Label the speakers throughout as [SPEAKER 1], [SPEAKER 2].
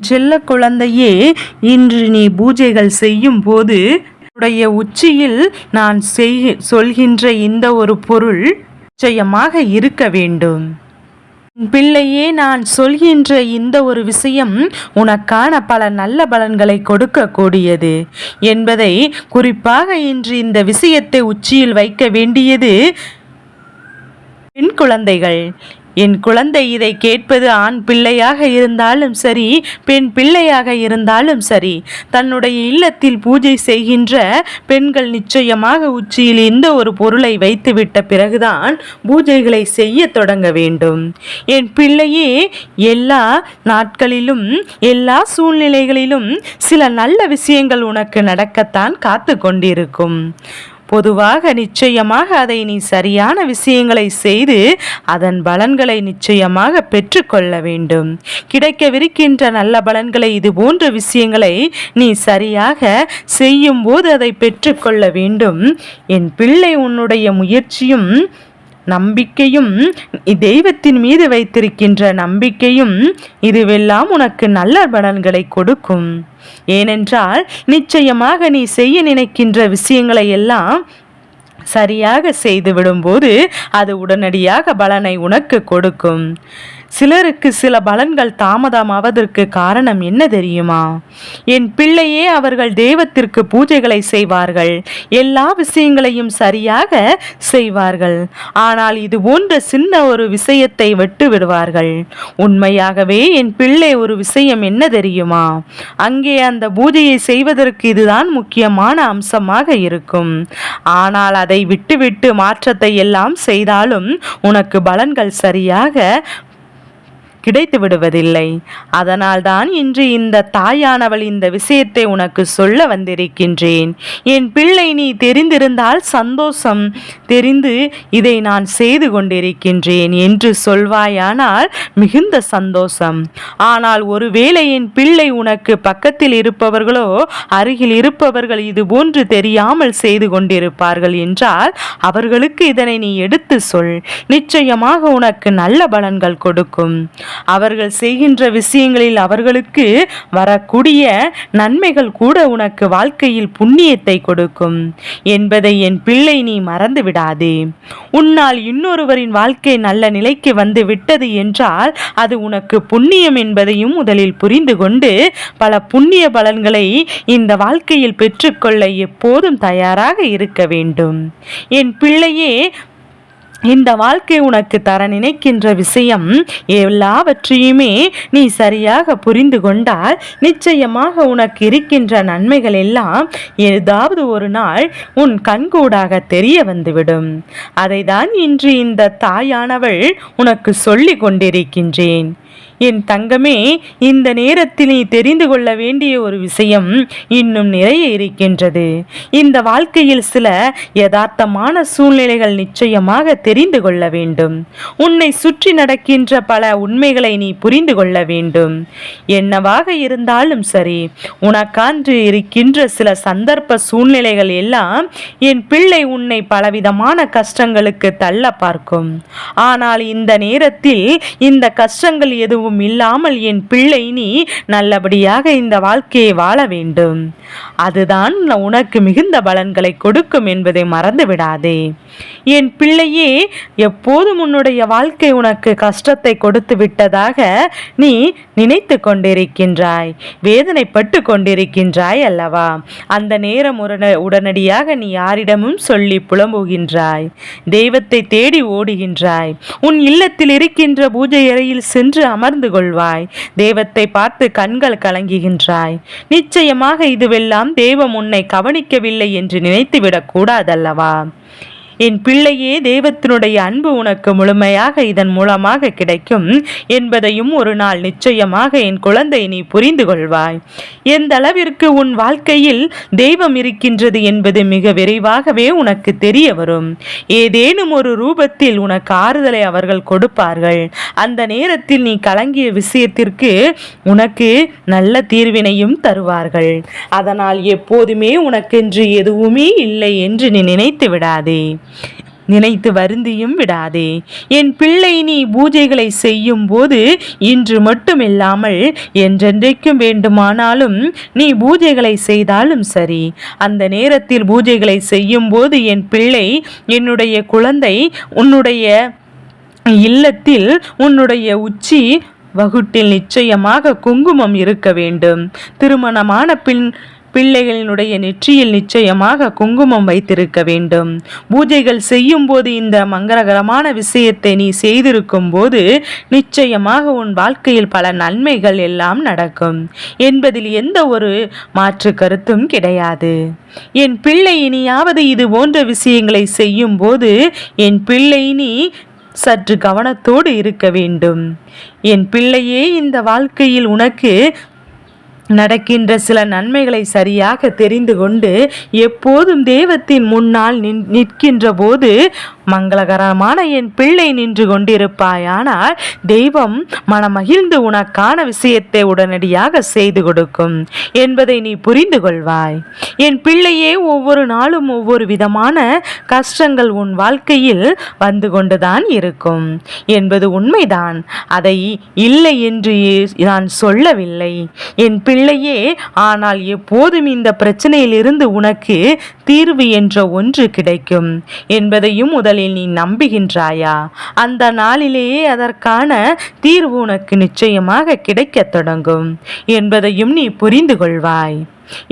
[SPEAKER 1] செல்ல குழந்தையே இன்று நீ பூஜைகள் செய்யும் போது உடைய உச்சியில் நான் செய் சொல்கின்ற இந்த ஒரு பொருள் நிச்சயமாக இருக்க வேண்டும். பிள்ளையே நான் சொல்கின்ற இந்த ஒரு விஷயம் உனக்கான பல நல்ல பலன்களை கொடுக்கக்கூடியது என்பதை குறிப்பாக இன்று இந்த விஷயத்தை உச்சியில் வைக்க வேண்டியது பெண் குழந்தைகள். என் குழந்தை இதை கேட்பது ஆண் பிள்ளையாக இருந்தாலும் சரி பெண் பிள்ளையாக இருந்தாலும் சரி. தன்னுடைய இல்லத்தில் பூஜை செய்கின்ற பெண்கள் நிச்சயமாக உச்சியில் இந்த ஒரு பொருளை வைத்துவிட்ட பிறகுதான் பூஜைகளை செய்ய தொடங்க வேண்டும். என் பிள்ளையே எல்லா நாட்களிலும் எல்லா சூழ்நிலைகளிலும் சில நல்ல விஷயங்கள் உனக்கு நடக்கத்தான் காத்து கொண்டிருக்கும் பொதுவாக நிச்சயமாக அதை நீ சரியான விஷயங்களை செய்து அதன் பலன்களை நிச்சயமாக பெற்றுக்கொள்ள வேண்டும். கிடைக்கவிருக்கின்ற நல்ல பலன்களை இது போன்ற விஷயங்களை நீ சரியாக செய்யும் போது அதை பெற்றுக்கொள்ள வேண்டும். என் பிள்ளை உன்னுடைய முயற்சியும் நம்பிக்கையும் தெய்வத்தின் மீது வைத்திருக்கின்ற நம்பிக்கையும் இதுவெல்லாம் உனக்கு நல்ல பலன்களை கொடுக்கும். ஏனென்றால் நிச்சயமாக நீ செய்ய நினைக்கின்ற விஷயங்களை எல்லாம் சரியாக செய்து விடும்போது அது உடனடியாக பலனை உனக்கு கொடுக்கும். சிலருக்கு சில பலன்கள் தாமதமாவதற்கு காரணம் என்ன தெரியுமா? என் பிள்ளையே அவர்கள் தெய்வத்திற்கு பூஜைகளை செய்வார்கள். எல்லா விஷயங்களையும் சரியாக செய்வார்கள். ஆனால் இது போன்ற சின்ன ஒரு விஷயத்தை விட்டு விடுவார்கள். உண்மையாகவே என் பிள்ளை ஒரு விஷயம் என்ன தெரியுமா? அங்கே அந்த பூஜையை செய்வதற்கு இதுதான் முக்கியமான அம்சமாக இருக்கும். ஆனால் அதை விட்டுவிட்டு மாற்றத்தை எல்லாம் செய்தாலும் உனக்கு பலன்கள் சரியாக கிடைத்து விடுவதில்லை. அதனால்தான் இன்று இந்த தாயானவள் இந்த விஷயத்தை உனக்கு சொல்ல வந்திருக்கின்றேன். என் பிள்ளை நீ தெரிந்திருந்தால் சந்தோஷம். தெரிந்து இதை நான் செய்து கொண்டிருக்கின்றேன் என்று சொல்வாயானால் மிகுந்த சந்தோஷம். ஆனால் ஒருவேளை என் பிள்ளை உனக்கு பக்கத்தில் இருப்பவர்களோ அருகில் இருப்பவர்கள் இது போன்று தெரியாமல் செய்து கொண்டிருப்பார்கள் என்றால் அவர்களுக்கு இதனை நீ எடுத்து சொல். நிச்சயமாக உனக்கு நல்ல பலன்கள் கொடுக்கும். அவர்கள் செய்கின்ற விஷயங்களில் அவர்களுக்கு வரக்கூடிய நன்மைகள் கூட உனக்கு வாழ்க்கையில் புண்ணியத்தை கொடுக்கும். என்பதை என் பிள்ளை நீ மறந்து விடாதே. உன்னால் இன்னொருவரின் வாழ்க்கை நல்ல நிலைக்கு வந்து விட்டது என்றால் அது உனக்கு புண்ணியம் என்பதையும் முதலில் புரிந்து கொண்டு பல புண்ணிய பலன்களை இந்த வாழ்க்கையில் பெற்றுக்கொள்ள எப்போதும் தயாராக இருக்க வேண்டும். என் பிள்ளையே இந்த வாழ்க்கை உனக்கு தர நினைக்கின்ற விஷயம் எல்லாவற்றையுமே நீ சரியாக புரிந்து கொண்டால் நிச்சயமாக உனக்கு இருக்கின்ற நன்மைகள் எல்லாம் ஏதாவது ஒரு நாள் உன் கண்கூடாக தெரிய வந்துவிடும். அதை தான் இன்று இந்த தாயானவள் உனக்கு சொல்லி கொண்டிருக்கின்றேன். என் தங்கமே இந்த நேரத்தில் நீ தெரிந்து கொள்ள வேண்டிய ஒரு விஷயம் இன்னும் நிறைய இருக்கின்றது. இந்த வாழ்க்கையில் சில யதார்த்தமான சூழ்நிலைகள் நிச்சயமாக தெரிந்து கொள்ள வேண்டும். உன்னை சுற்றி நடக்கின்ற பல உண்மைகளை நீ புரிந்து கொள்ள வேண்டும். என்னவாக இருந்தாலும் சரி உனக்கான்று இருக்கின்ற சில சந்தர்ப்ப சூழ்நிலைகள் எல்லாம் என் பிள்ளை உன்னை பலவிதமான கஷ்டங்களுக்கு தள்ள பார்க்கும். ஆனால் இந்த நேரத்தில் இந்த கஷ்டங்கள் எதுவும் பாவமும் இல்லாமல் என் பிள்ளை நீ நல்லபடியாக இந்த வாழ்க்கையை வாழ வேண்டும். அதுதான் உனக்கு மிகுந்த பலன்களை கொடுக்கும் என்பதை மறந்து விடாதே என் பிள்ளையே எப்போதும் உன்னுடைய வாழ்க்கை உனக்கு கஷ்டத்தை கொடுத்து விட்டதாக நீ நினைத்து கொண்டிருக்கின்றாய் வேதனைப்பட்டு கொண்டிருக்கின்றாய் அல்லவா? அந்த நேரம் உடனடியாக நீ யாரிடமும் சொல்லி புலம்புகின்றாய் தெய்வத்தை தேடி ஓடுகின்றாய் உன் இல்லத்தில் இருக்கின்ற பூஜை அறையில் சென்று அமர்ந்து கொள்வாய் தெய்வத்தை பார்த்து கண்கள் கலங்குகின்றாய். நிச்சயமாக இதுவெல்லாம் தெய்வம் உன்னை கவனிக்கவில்லை என்று நினைத்துவிடக் கூடாதல்லவா? என் பிள்ளையே தெய்வத்தினுடைய அன்பு உனக்கு முழுமையாக இதன் மூலமாக கிடைக்கும் என்பதையும் ஒரு நாள் நிச்சயமாக என் குழந்தை நீ புரிந்து கொள்வாய். எந்த அளவிற்கு உன் வாழ்க்கையில் தெய்வம் இருக்கின்றது என்பது மிக விரைவாகவே உனக்கு தெரிய வரும். ஏதேனும் ஒரு ரூபத்தில் உனக்கு ஆறுதலை அவர்கள் கொடுப்பார்கள். அந்த நேரத்தில் நீ கலங்கிய விஷயத்திற்கு உனக்கு நல்ல தீர்வினையும் தருவார்கள். அதனால் எப்போதுமே உனக்கென்று எதுவுமே இல்லை என்று நீ நினைத்து விடாதே. நினைத்து வருந்தியும் விடாதே. என் பிள்ளை நீ பூஜைகளை செய்யும் போது இன்று மட்டுமில்லாமல் என்றென்றைக்கும் வேண்டுமானாலும் நீ பூஜைகளை செய்தாலும் சரி. அந்த நேரத்தில் பூஜைகளை செய்யும் போது என் பிள்ளை என்னுடைய குழந்தை உன்னுடைய இல்லத்தில் உன்னுடைய உச்சி வகுட்டில் நிச்சயமாக குங்குமம் இருக்க வேண்டும். திருமணமான பின் பிள்ளைகளினுடைய நெற்றியில் நிச்சயமாக குங்குமம் வைத்திருக்க வேண்டும். பூஜைகள் செய்யும் போது இந்த மங்களகரமான விஷயத்தை நீ செய்திருக்கும் போது நிச்சயமாக உன் வாழ்க்கையில் பல நன்மைகள் எல்லாம் நடக்கும். என்பதில் எந்த ஒரு மாற்று கருத்தும் கிடையாது. என் பிள்ளை இனியாவது இது போன்ற விஷயங்களை செய்யும் போது என் பிள்ளை நீ சற்று கவனத்தோடு இருக்க வேண்டும். என் பிள்ளையே இந்த வாழ்க்கையில் உனக்கு நடக்கின்ற சில நன்மைகளை சரியாக தெரிந்து கொண்டு எப்போதும் தெய்வத்தின் முன்னால் நிற்கின்ற போது மங்களகரமான என் பிள்ளை நின்று கொண்டிருப்பாயானால் தெய்வம் மனமகிழ்ந்து உனக்கான விஷயத்தை உடனடியாக செய்து கொடுக்கும் என்பதை நீ புரிந்து கொள்வாய். என் பிள்ளையே ஒவ்வொரு நாளும் ஒவ்வொரு விதமான கஷ்டங்கள் உன் வாழ்க்கையில் வந்து கொண்டுதான் இருக்கும் என்பது உண்மைதான். அதை இல்லை என்று நான் சொல்லவில்லை. என் பிள்ளையே ஆனால் எப்போதும் இந்த பிரச்சனையிலிருந்து உனக்கு தீர்வு என்ற ஒன்று கிடைக்கும் என்பதையும் முதலில் நாளில் நீ நம்புகின்றாயா? அந்த நாளிலேயே அதற்கான தீர்வு உனக்கு நிச்சயமாக கிடைக்கத் தொடங்கும் என்பதையும் நீ புரிந்து கொள்வாய்.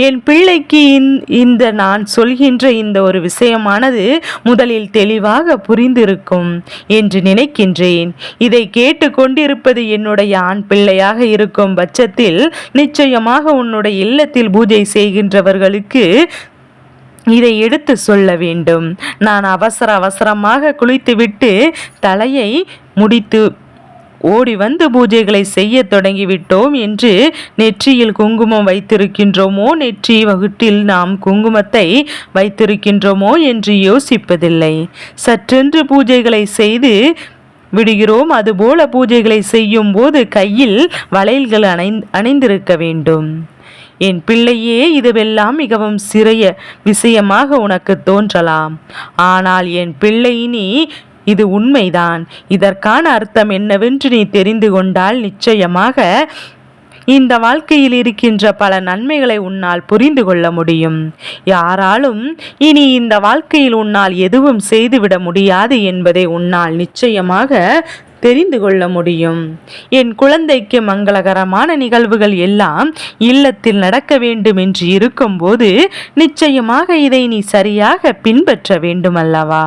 [SPEAKER 1] என் பிள்ளைக்கு இந்த நான் சொல்கின்ற இந்த ஒரு விஷயமானது முதலில் தெளிவாக புரிந்திருக்கும் என்று நினைக்கின்றேன். இதை கேட்டுக்கொண்டிருப்பது என்னுடைய ஆண் பிள்ளையாக இருக்கும் பட்சத்தில் நிச்சயமாக உன்னுடைய இல்லத்தில் பூஜை செய்கின்றவர்களுக்கு இதை எடுத்து சொல்ல வேண்டும். நான் அவசர அவசரமாக குளித்துவிட்டு தலையை முடித்து ஓடி வந்து பூஜைகளை செய்ய தொடங்கிவிட்டோம் என்று நெற்றியில் குங்குமம் வைத்திருக்கின்றோமோ நெற்றி வகுட்டில் நாம் குங்குமத்தை வைத்திருக்கின்றோமோ என்று யோசிப்பதில்லை. சற்றென்று பூஜைகளை செய்து விடுகிறோம். அதுபோல பூஜைகளை செய்யும் போது கையில் வளையல்கள் அணை அணிந்திருக்க வேண்டும். என் பிள்ளையே இதுவெல்லாம் மிகவும் சிறிய விஷயமாக உனக்கு தோன்றலாம். ஆனால் என் பிள்ளை நீ இது உண்மைதான். இதற்கான அர்த்தம் என்னவென்று நீ தெரிந்து கொண்டால் நிச்சயமாக இந்த வாழ்க்கையில் இருக்கின்ற பல நன்மைகளை உன்னால் புரிந்து கொள்ள முடியும். யாராலும் இனி இந்த வாழ்க்கையில் உன்னால் எதுவும் செய்துவிட முடியாது என்பதை உன்னால் நிச்சயமாக தெரிந்து கொள்ள முடியும். என் குழந்தைக்கு மங்களகரமான நிகழ்வுகள் எல்லாம் இல்லத்தில் நடக்க வேண்டும் என்று இருக்கும்போது நிச்சயமாக இதை நீ சரியாக பின்பற்ற வேண்டும் அல்லவா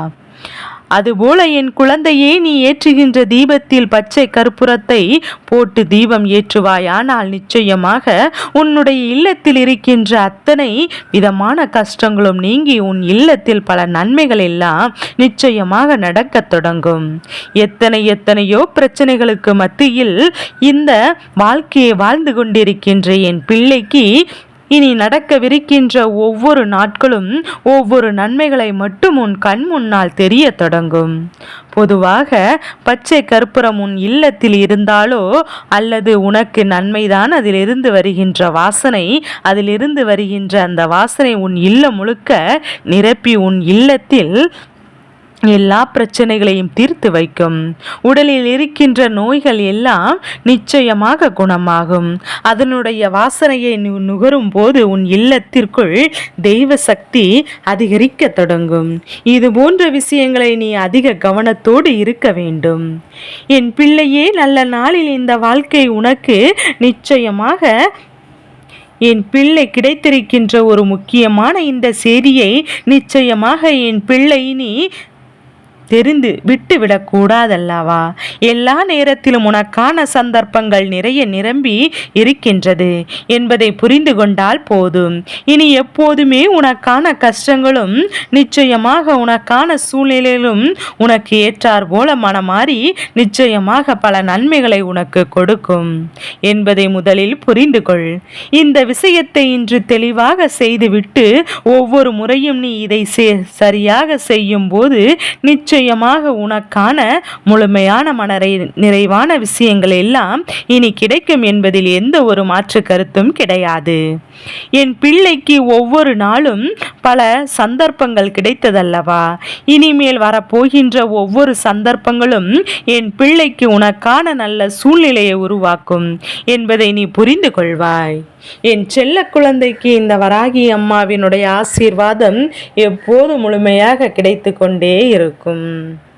[SPEAKER 1] அதுபோல என் குழந்தையே நீ ஏற்றுகின்ற தீபத்தில் பச்சை கற்பூரத்தை போட்டு தீபம் ஏற்றுவாயானால் நிச்சயமாக உன்னுடைய இல்லத்தில் இருக்கின்ற அத்தனை விதமான கஷ்டங்களும் நீங்கி உன் இல்லத்தில் பல நன்மைகள் எல்லாம் நிச்சயமாக நடக்கத் தொடங்கும். எத்தனை எத்தனையோ பிரச்சனைகளுக்கு மத்தியில் இந்த வாழ்க்கையை வாழ்ந்து கொண்டிருக்கின்ற என் பிள்ளைக்கு இனி நடக்கவிருக்கின்ற ஒவ்வொரு நாட்களும் ஒவ்வொரு நன்மைகளை மட்டும் உன் கண் முன்னால் தெரிய தொடங்கும். பொதுவாக பச்சை கற்பூரம் உன் இல்லத்தில் இருந்தாலோ அல்லது உனக்கு நன்மைதான் அதிலிருந்து வருகின்ற வாசனை அதிலிருந்து வருகின்ற அந்த வாசனை உன் இல்லம் முழுக்க நிரப்பி உன் இல்லத்தில் எல்லா பிரச்சனைகளையும் தீர்த்து வைக்கும். உடலில் இருக்கின்ற நோய்கள் எல்லாம் நிச்சயமாக குணமாகும். அதனுடைய வாசனையை நுகரும் போது உன் இல்லத்திற்குள் தெய்வ சக்தி அதிகரிக்க தொடங்கும். இது போன்ற விஷயங்களை நீ அதிக கவனத்தோடு இருக்க வேண்டும். என் பிள்ளையே நல்ல நாளில் இந்த வாழ்க்கை உனக்கு நிச்சயமாக என் பிள்ளை கிடைத்திருக்கின்ற ஒரு முக்கியமான இந்த செய்தியை நிச்சயமாக என் பிள்ளை நீ தெரிந்து விட்டுவிடக்கூடாதல்லவா எல்லா நேரத்திலும் உனக்கான சந்தர்ப்பங்கள் நிறைய நிரம்பி இருக்கின்றது என்பதை புரிந்து கொண்டால் போதும். இனி எப்போதுமே உனக்கான கஷ்டங்களும் நிச்சயமாக உனக்கான சூழ்நிலையிலும் உனக்கு ஏற்றார் போல மனமாறி நிச்சயமாக பல நன்மைகளை உனக்கு கொடுக்கும் என்பதை முதலில் புரிந்து கொள். இந்த விஷயத்தை இன்று தெளிவாக செய்துவிட்டு ஒவ்வொரு முறையும் நீ இதை சரியாக செய்யும் போது நிச்சயம் நிச்சயமாக உனக்கான முழுமையான மனரை நிறைவான விஷயங்கள் எல்லாம் இனி கிடைக்கும் என்பதில் எந்த ஒரு மாற்று கருத்தும் கிடையாது. என் பிள்ளைக்கு ஒவ்வொரு நாளும் பல சந்தர்ப்பங்கள் கிடைத்ததல்லவா? இனிமேல் வரப்போகின்ற ஒவ்வொரு சந்தர்ப்பங்களும் என் பிள்ளைக்கு உனக்கான நல்ல சூழ்நிலையை உருவாக்கும் என்பதை நீ புரிந்து கொள்வாய். என் செல்ல குழந்தைக்கு இந்த வராகி அம்மாவினுடைய ஆசீர்வாதம் எப்போது முழுமையாக கிடைத்து கொண்டே இருக்கும். 嗯。